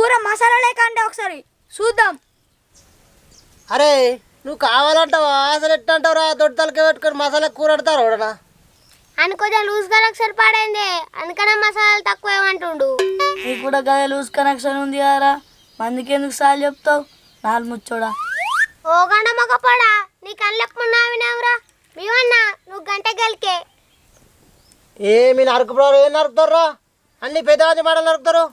కూర మసాలా లేక అంటే ఒకసారి చూద్దాం. అరే నువ్వు కావాలంటావా? అసలు ఎట్ట అంటావురా దొడ్డు తలకి పెట్టుకొని మసాలా కూర ఆడతారు ఎవడనా అని కొంచెం లూజ్ కనెక్షన్ పాడైంది. అందుకనే మసాలాలు తక్కువ ఏమంటుండు. నీకు కూడా గదే లూజ్ కనెక్షన్ ఉంది కదరా మందికి ఎందుకు సార్లు చెప్తావు? నాలుగు ముచ్చోడా. ఓ గంట మొక్క పడా నీ కళ్ళెప్పుడున్నావినావురా మేమన్నా నువ్వు గంట గెలికే. ఏమి నరుకుతారు? ఏం నరుకుతారా అన్ని పెద్ద మాటలు నరుకుతారు.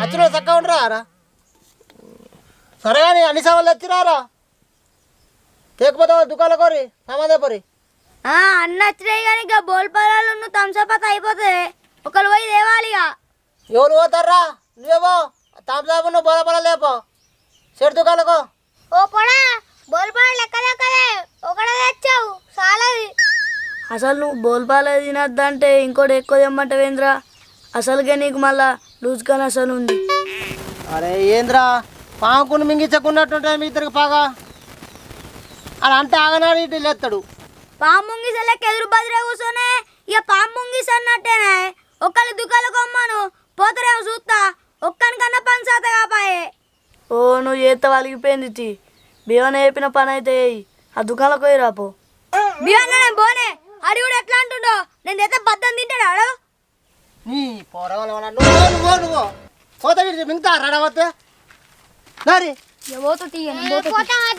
వచ్చిన చక్కగా ఉండరా రా. సరే కానీ అన్ని సవాళ్ళు వచ్చిరారా తేకపోతావా దుకాణం కోరి సామాదే పోరి. ఆ, అన్న వచ్చినాయి కానీ ఇక బోల్పాలాలు నువ్వు థమ్సప్ అయిపోతుంది. ఒకరు పోయి తేవాలి ఇక. ఎవరు పోతారా? నువ్వేమో తాంసాపు నువ్వు బోల బోల లేపో. చెడు దుకాణకు ఓ పొడా బోల్పడ లెక్క లెక్కలే. ఒకటే తెచ్చావు చాలది. అసలు నువ్వు బోల్పాలే తినద్దంటే ఇంకోటి ఎక్కువ తెమ్మంటావేంద్రా? అసలుకే నీకు మళ్ళా లూజ్ కనెక్షన్ ఉంది. అరే ఏంద్రా? పాముకుని మింగించకున్నట్టుంటే మీ ఇద్దరికి బాగా అలా అంటే ఆగనాడు ఇటు లేస్తాడు పాము ముంగిస లెక్క ఎదురు బదిరే కూర్చొనే ఇక పాము ముంగిస అన్నట్టేనే. ఒకళ్ళు దుకాణం కొమ్మను పోతారేమో చూస్తా ఒక్కనికన్నా పని శాత కాపాయే. ఓ నువ్వు చేత వలిగిపోయింది తి బియ్యం వేపిన పని అయితే. ఆ దుకాణంలోకి పోయి రాపో బియ్యన్న నేను పోనే. అడి కూడా ఎట్లా అంటుండో? నేను అయితే బద్దం తింటాడు? నీ పోరవల నువ్వు నువ్వు నువ్వు. పోతాడు మిగతా రడవతే మరి పోతా?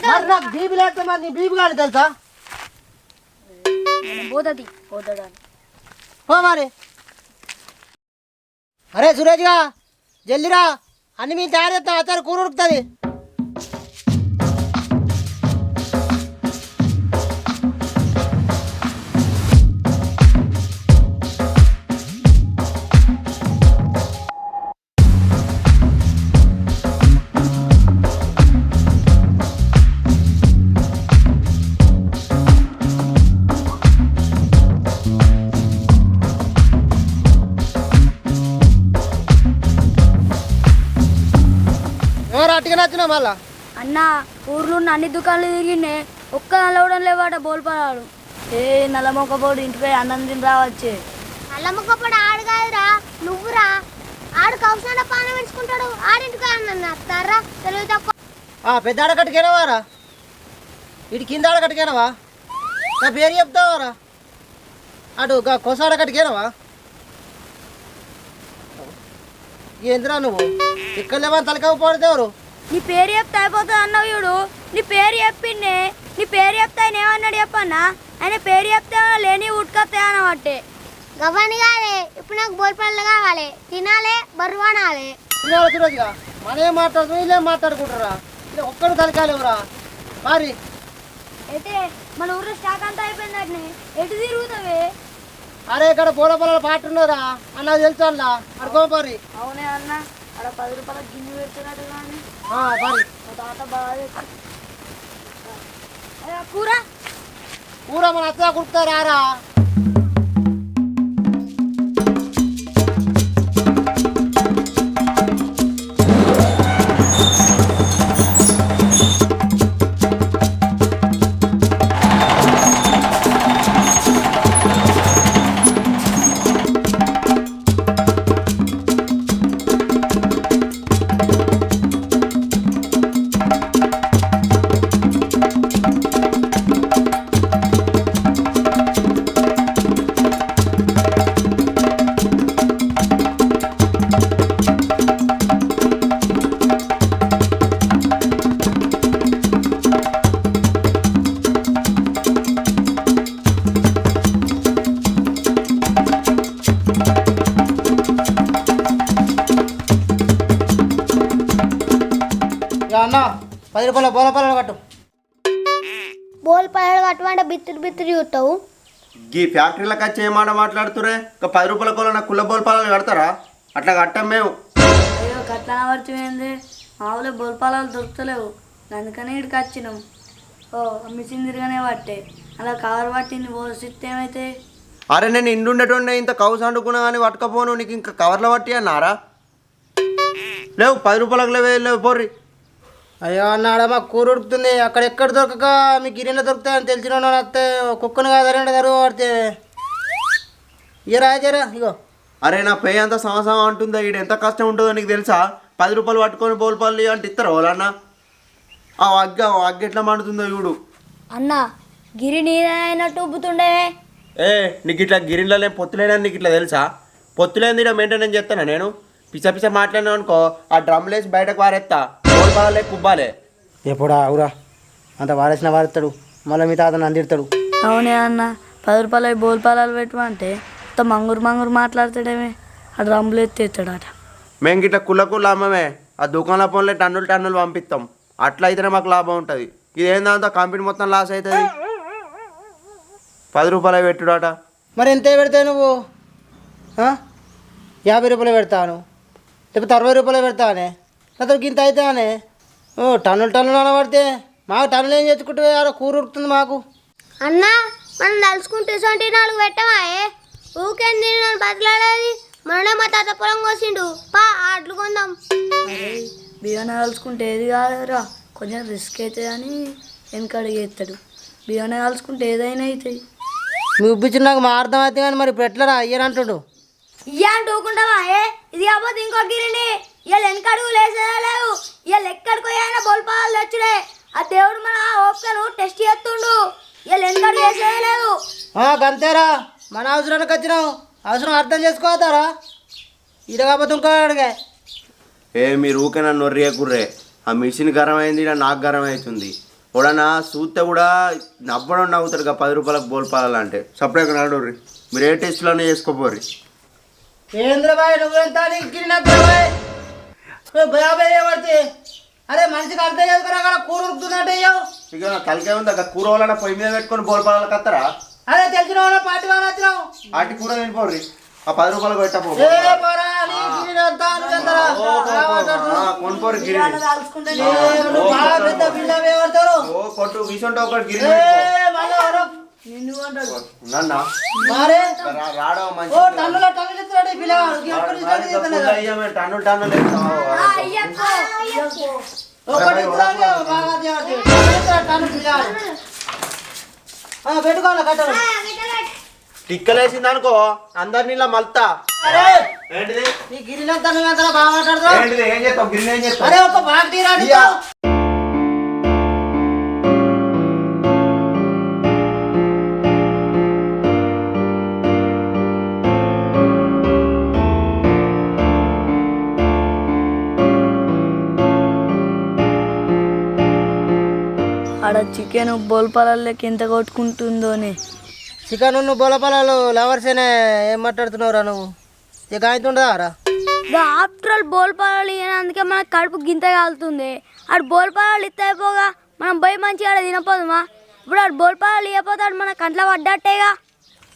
మరి నాకు బీబీ లేకపోతే మరి నీ బీబీ కానీ తెలుసా? పోతుంది పోతాడు పో మరి. అరే సురేష్గా జల్దిరా. అన్ని మేము తయారు చేస్తాం అత్తారు కూర ఉడుకుతుంది. మళ్ళా? అన్న ఊర్లో ఉన్న అన్ని దుకాణాలు తిరిగిండే ఒక్క నలవడం లేవాట బోల్పడాడు ఏ నల్లమొక్కపోడు ఇంటిపై అన్నం తిని రావచ్చే. అల్లమ్మక పొడ ఆడు కాదురా నువ్వురా. ఆడు కౌసంలో పానం పెంచుకుంటాడు ఆడింటికి అన్న తర్రా తెలివి తక్కువ. ఆ పెద్ద ఆడకట్టుకేనవారా ఇటు కింద ఆడకట్టుకేనవా నా పేరు చెప్తావారా అటు కొస ఆడకట్టుకేనవా ఏంద్రా నువ్వు? ఇక్కడ లేవని ఎవరు? నీ పేరు చెప్తే అయిపోతుంది అన్నావు చూడు. నీ పేరు చెప్పిండే నీ పేరు చెప్తే ఆయన ఏమన్నాడు చెప్పన్నా? ఆయన పేరు చెప్తే లేని ఉట్కొస్తాయి అన్నమాటే గవ్వని కాదే ఇప్పుడు నాకు బోల్పళ్ళు కావాలి. తినాలే బరువానాలే తినాలి మనమేం మాట్లాడుతున్నాం? వీళ్ళేం మాట్లాడుకుంటారా ఇలా ఒక్కడు తలకాలేవురా? మరి. అయితే మన ఊర్లో స్టాక్ అంతా అయిపోయిందంటే ఎటు తిరుగుతావే? అరే ఇక్కడ పూల పొలాల పాట ఉన్నదా అన్న తెలుసా అన్న? అడుకో మరి. అవునే అన్న అక్కడ పది రూపాయల గిన్నె పెడుతున్నట్టు కానీ. కూర? కూర మన అత్త కుడుతారా పది రూపాయల పూల పొలాలు కట్టు. బోల్పళ్ళు కట్టుకుంటే బిత్తురు బిత్తురు చూస్తావు. ఈ ఫ్యాక్టరీలకు వచ్చి ఏమాట మాట్లాడుతురే ఒక పది రూపాయల కోల నాకు కుల్ల బోల్పాలను కడతారా? అట్లా కట్టాం మేము. అయ్యో కట్ల పడుతుంది మామూలు బొల్పాలాలు దొరుకుతలేవు. అందుకని ఇక్కడికి వచ్చినాం. ఓ మిషన్ తిరగనే పట్టే. అలా కవర్ పట్టింది పోసిస్తే ఏమైతే? అరే నేను ఇండుండేటోండే ఇంత కౌసు అండుకున్నా కానీ పట్టుకపోను నీకు ఇంకా కవర్లో పట్టి అన్నారా లేవు పది రూపాయలకు లేవే లేవు పోర్రి. అయ్యో అన్న ఆడ మాకు కూర ఉడుకుతుంది. అక్కడ ఎక్కడ దొరకక? మీకు గిన్నెలో దొరుకుతాయని తెలిసిన వాళ్ళు వస్తే కుక్కను కాదు రెండు తరుగు పడితే. ఇయరా జరా ఇగో. అరే నా పే అంత సంవత్సరం అంటుందా? ఈడు ఎంత కష్టం ఉంటుందో నీకు తెలుసా? పది రూపాయలు పట్టుకొని బోల్పల్లి అంటే ఇస్తారు వాళ్ళన్న ఆ అగ్గ అగ్గ ఎట్లా మండుతుందో చూడు. అన్న గిరి నీదైనట్టు ఉబ్బుతుండే. ఏ నీకు ఇట్లా గిరిలో పొత్తులేనని నీకు ఇట్లా తెలుసా? పొత్తులేని మెయింటెనెన్స్ చేస్తానా నేను? పిచ్చ పిచ్చ మాట్లాడినా అనుకో ఆ డ్రమ్ లేసి బయటకు పారేస్తా బోల్పాలే కుబ్బాలే. ఎప్పుడా అవురా. అంత వారేసిన వారెత్తాడు. మళ్ళీ మీ తాత నందిడతాడు అవునే అన్న పది రూపాయలు బోల్పాలాలు పెట్టమంటే మొత్తం మంగురు మంగురు మాట్లాడతాడేమే. ఆ డ్రమ్ములు ఎత్తేస్తాడట మేము గిట్ల కుల్ల అమ్మమే ఆ దుకాణంలో పోన్లే టన్నులు టన్నులు పంపిస్తాం అట్లా అయితేనే మాకు లాభం ఉంటుంది. ఇదేందంతా కంపెనీ మొత్తం లాస్ అవుతుంది పది రూపాయలు పెట్టుడాట. మరి ఎంత పెడతావు నువ్వు? ఆ? యాభై రూపాయలు పెడతాను. లేకపోతే అరవై రూపాయలు పెడతానే? లేకపోతే ఇంత అవుతానే ఓ టన్నులు టన్నులు అనబడితే మాకు టన్నులు ఏం చేసుకుంటే ఆడ కూర ఉడుకుతుంది మాకు. అన్న మనం తలుచుకుంటే సొంటి నాలుగు పెట్టమాయే ఊకేంది నన్ను బతలాడేది? మొన్నే మా తాత పొలం కోసిండు. పా ఆటలు కొందాం. బియ్యాన్ని కలుసుకుంటే ఏది కాదురా. కొంచెం రిస్క్ అవుతుంది అని వెనకడిగి ఎత్తాడు. బియ్యాన్ని కలుసుకుంటే ఏదైనా అవుతాయి. మీ ఉబ్బిచ్చిన నాకు మా అర్థం అయితే కానీ మరి ఇప్పుడు ఎట్లా అయ్యనంటుడు ఇయ్యా అంటూ ఊకుంటావా ఏ? ఇది కాకపోతే ఇంకో గిరిని ఇవాళ వెనకడుగు లేసేదే లేవు. ఇవాళ ఎక్కడికి పోయినా బోల్పాలు తెచ్చుడే. ఆ దేవుడు మన ఓపికను టెస్ట్ చేస్తుండు. ఇవాళ వెనకడుగు ఆ, గంతేరా. మన అవసరానికి వచ్చినాం అవసరం అర్థం చేసుకోతారా ఇది కాకపోతే ఇంకో అడిగే. ఏ మీరు ఊకే నన్ను నొర్రియకుర్రే ఆ మిషన్ గరం అయింది నాకు గరం అవుతుంది ఎవడన్నా చూస్తే కూడా నవ్వడం నవ్వుతాడు కదా పది రూపాయలకు బోల్పాలంటే సపరేట్గా నడుర్రి మీరు ఏ టెస్ట్లోనే చేసుకోపోర్రి. ఏంద్ర బాయ్ నువ్వెంత నీకు భయాభయ పడితే అరే మనిషికి అర్థం చేసుకోరా అక్కడ కూర అయ్యావు ఇక తలకే ఉంది అక్కడ కూర వాళ్ళ పొయ్యి మీద పెట్టుకొని బోల్పాలకు వస్తారా అరే తెలిసిన వాళ్ళ పార్టీ వాళ్ళు వచ్చినావు వాటి కూర తినిపోర్రి. ఆ పది రూపాయలకు పెట్టపో. కొనుకోరు గిరి కొట్టు విషంటే ఒకటి గిరి టన్నుల టన్నులు పెట్టుకోవాలి కట్టలు టిక్కలేసింది అనుకో అందరినీ ఇలా మల్తా. నువ్వెంతరా బాగా మాట్లాడుతావు ఏంటిది? ఏం చేస్తావు? గిరిని ఏం చేస్తావు? అరే ఒక బాగా తీరాడు ఆడ చికెన్ బోల్పాలకి ఎంత కొట్టుకుంటుందోనే. చికెన్ నువ్వు బొలపలాలు లవర్సేనే ఏం మాట్లాడుతున్నావురా నువ్వు? ఇక రా? ఇక ఆఫ్టర్ ఆల్ బోల్పాలు అందుకే మనకు కడుపు గింత కాలుతుంది. ఆడు బోల్పాలు ఇస్తే అయిపోగా మనం పోయి మంచిగా ఆడ తినపోదుమా? ఇప్పుడు ఆడు బోల్పాలు ఇవ్వకపోతే ఆడు మన కంట్లో పడ్డట్టేగా.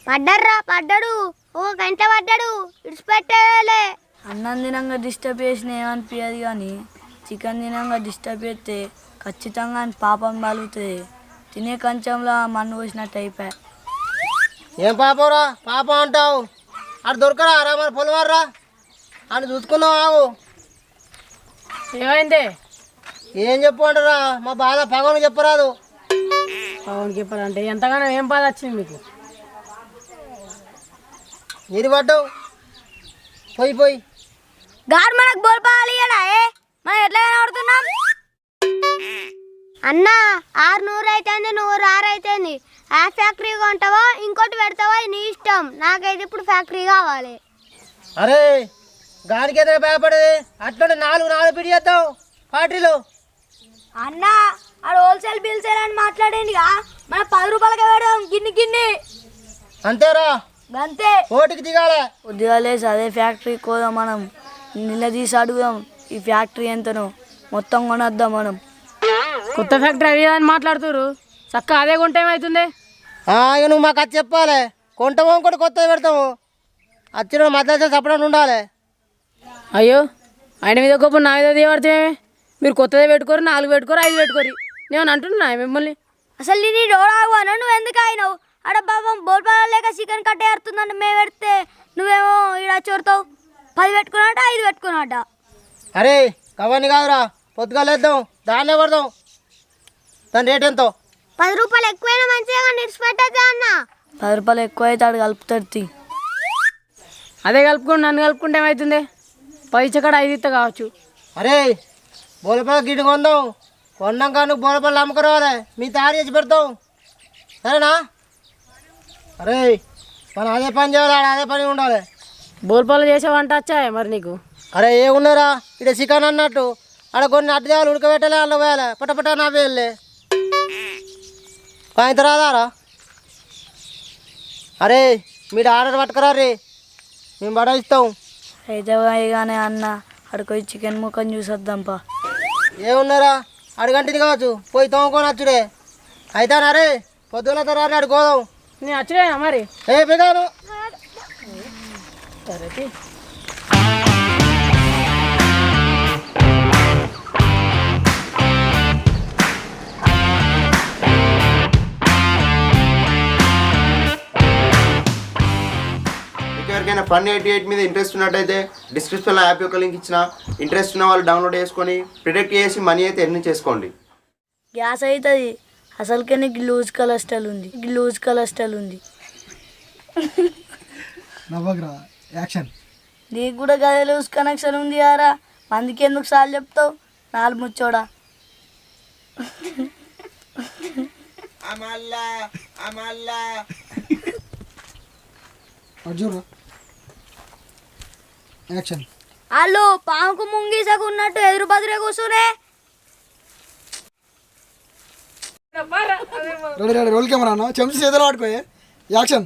పడ్డర్రా పడ్డాడు. ఒక గంట పడ్డాడు. ఇడిచిపెట్టేలే అన్నం తినంగా డిస్టర్బ్ చేసిన ఏమనిపించదు కానీ చికెన్ తినంగా డిస్టర్బ్ చేస్తే ఖచ్చితంగా ఆయన పాపం పలుగుతుంది తినే కంచంలో మన్ను పోసినట్టు అయిపోయా. ఏం పాపరా? పాపం అంటావు. అటు దొరకరా? రా మరి పొలవారా అని చూసుకున్నావు ఆవు ఏమైంది? ఏం చెప్పు అంటారా? మా బాధ పగవని చెప్పరాదు. అవును చెప్పాలంటే ఎంతగానో ఏం బాధ వచ్చింది మీకు? ఇది పడ్డావు? పోయి పోయి. గారు మనకు బోల్పాలు మనం ఎట్లా కనబడుతున్నాం? అన్న ఆరు నూరు అయితేంది నూరు ఆరు అయితేంది ఆ ఫ్యాక్టరీ కొంటావా ఇంకోటి పెడతావా నీ ఇష్టం. నాకైతే ఇప్పుడు ఫ్యాక్టరీ కావాలి. అరే గానికి ఎదురు భయపడేది? అట్లా నాలుగు నాలుగు పిడి చేద్దాం. పార్టీలు. అన్న ఆడు హోల్సేల్ బిల్సేల్ అని మాట్లాడేండిగా. మన పది రూపాయలకే పెడదాం. గిన్ని గిన్ని. అంతేరా? అంతే ఓటికి దిగాలే. లేసి అదే ఫ్యాక్టరీకి పోదాం మనం. నిలదీసి అడుగుదాం ఈ ఫ్యాక్టరీ ఎంతనో. మొత్తం కొనొద్దాం మనం. కొత్త ఫ్యాక్టరీ అది అని మాట్లాడుతురు చక్క అదే కొంటే ఏమవుతుంది ఇక నువ్వు మాకు అది చెప్పాలి. కొంటామో ఇంకోటి కొత్తది పెడతాము. వచ్చిన మధ్య చెప్పడం ఉండాలి. అయ్యో ఆయన మీద గొప్ప నా మీద దేవడితే మీరు కొత్తదే పెట్టుకోరు నాలుగు పెట్టుకోరు ఐదు పెట్టుకోరు. నేను అంటున్నా మిమ్మల్ని? అసలు నీ డోరాగు అన్న నువ్వు ఎందుకు అయినావు ఆడ బాబం బోల్పాలు లేక చికెన్ కట్టే ఏరుతుందంటే మేము పెడితే నువ్వేమో ఈడ చోరుతావు పది పెట్టుకున్నట్ట ఐదు పెట్టుకున్నట్ట అరే కవన్నీ కాదురా. పొద్దుగా లేద్దాం దాన్నే పడదాం. దాని రేట్ ఎంతో? పది రూపాయలు ఎక్కువైనా మంచిగా ఇడిచిపెట్టద్దా అన్న. పది రూపాయలు ఎక్కువ అయితే ఆడు కలుపుతాడు తీ. అదే కలుపుకొని నన్ను కలుపుకుంటే ఏమవుతుంది పది చక్కడ ఐదు ఇస్తా కావచ్చు. అరే బోలపల్ల గిడ్డు కొందాం. కొన్నాక నువ్వు బోలపల్లి అమ్ముకురావాలి మీ తయారు చేసి పెడతాం. సరేనా? అరే మనం అదే పని చేయాలి ఆడ అదే పని ఉండాలి. బోల్పాలు చేసావంట వచ్చా మరి నీకు? అరే ఏ ఉన్నారా? ఇక్కడ చికెన్ అన్నట్టు. ఆడ కొన్ని అడ్డు దేవాలి ఉడకబెట్టాలి అందులో వేయాలి పటపట నా వేయాలి కాయంత రాదారా అరే మీరు ఆర్డర్ పట్టుకురా రే. మేము బడ ఇస్తాం. కానీ అన్న అక్కడికి చికెన్ ముక్కని చూసొద్దాంపా ఏమున్నారా? అడగంటిది కావచ్చు. పోయి తోముకొని వచ్చుడే. అయితేనా రే పొద్దున తర్వాత అడుకోదాం. నేను వచ్చేనా మరి? ఏ బిగాను. సరే ఎవరికైనా ఫన్ ఎయిటీ ఎయిట్ మీద ఇంట్రెస్ట్ ఉన్నట్టయితే డిస్క్రిప్షన్లో యాప్ యొక్క లింక్ ఇచ్చిన. ఇంట్రెస్ట్ ఉన్న వాళ్ళు డౌన్లోడ్ చేసుకొని ప్రిడిక్ట్ చేసి మనీ అయితే ఎర్న్ చేసుకోండి. గ్యాస్ అవుతుంది అసలుకే నీకు లూజ్ కొలెస్ట్రాల్ ఉంది. లూజ్ కొలెస్ట్రాల్ ఉంది. యాక్షన్. నీకు కూడా గదే లూజ్ కనెక్షన్ ఉంది యారా అందుకే ఎందుకు సార్లు చెప్తావు? నాలుగు ముచ్చోడా. అర్జున్ యాక్షన్ వాళ్ళు పాముకు ముంగీసకు ఉన్నట్టు ఎదురు బదురే కూర్చునే. రెడీ రెడీ రోల్ కెమెరా అన్న. చెంచు చేతులు పట్టుకోయే. యాక్షన్